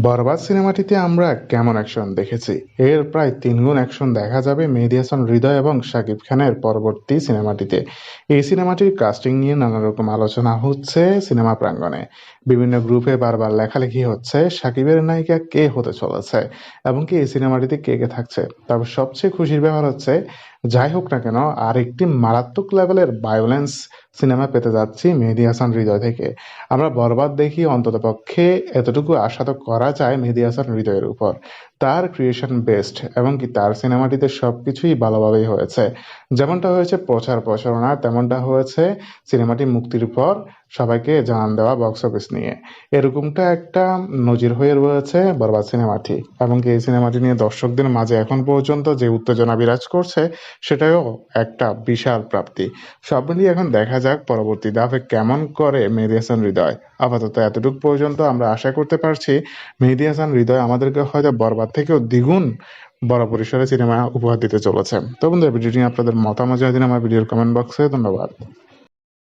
বরবাদ সিনেমাটিতে আমরা কেমন অ্যাকশন দেখেছি? এর প্রায় তিনগুণ অ্যাকশন দেখা যাবে মেহেদী হাসান, হৃদয় এবং শাকিব খানের পরবর্তী সিনেমাটিতে। এই সিনেমাটির কাস্টিং নিয়ে নানা রকম আলোচনা হচ্ছে সিনেমা প্রাঙ্গণে। বিভিন্ন গ্রুপে বারবার লেখালেখি হচ্ছে শাকিবের নায়িকা কে হতে চলেছে এবং কি এই সিনেমাটিতে কে কে থাকছে। তবে সবচেয়ে খুশির ব্যাপার হচ্ছে যাই হোক না কেন, আর একটি মারাত্মক লেভেলের বায়োলেন্স সিনেমা পেতে যাচ্ছি মেহেদি হাসান হৃদয় থেকে। আমরা বরবাদ দেখি অন্ততপক্ষে এতটুকু আশা তো করা যায় মেহেদি হাসান হৃদয়ের উপর। তার ক্রিয়েশন বেস্ট এবং কি তার সিনেমাটিতে সবকিছুই ভালোভাবেই হয়েছে। যেমনটা হয়েছে প্রচার প্রচারণা তেমনটা হয়েছে সিনেমাটি মুক্তির পর সবাইকে জানান দেওয়া বক্স অফিস নিয়ে। এরকমটা একটা নজির হয়ে রয়েছে বরবাদ সিনেমাটি এবং কি এই সিনেমাটি নিয়ে দর্শকদের মাঝে এখন পর্যন্ত যে উত্তেজনা বিরাজ করছে, সেটাও একটা বিশাল প্রাপ্তি। সব মিলিয়ে এখন দেখা যাক পরবর্তী ধাপে কেমন করে মেহেদী হাসান হৃদয়, আপাতত এতটুকু পর্যন্ত আমরা আশা করতে পারছি, মেহেদী হাসান হৃদয় আমাদেরকে হয়তো বরবাদ থেকেও দ্বিগুণ বড় পরিসরে সিনেমা উপহার দিতে চলেছে। তো বন্ধুরা, ভিডিওটি আপনাদের মতামত জানিয়ে দিন। আমার ভিডিওর কমেন্ট বক্সে ধন্যবাদ।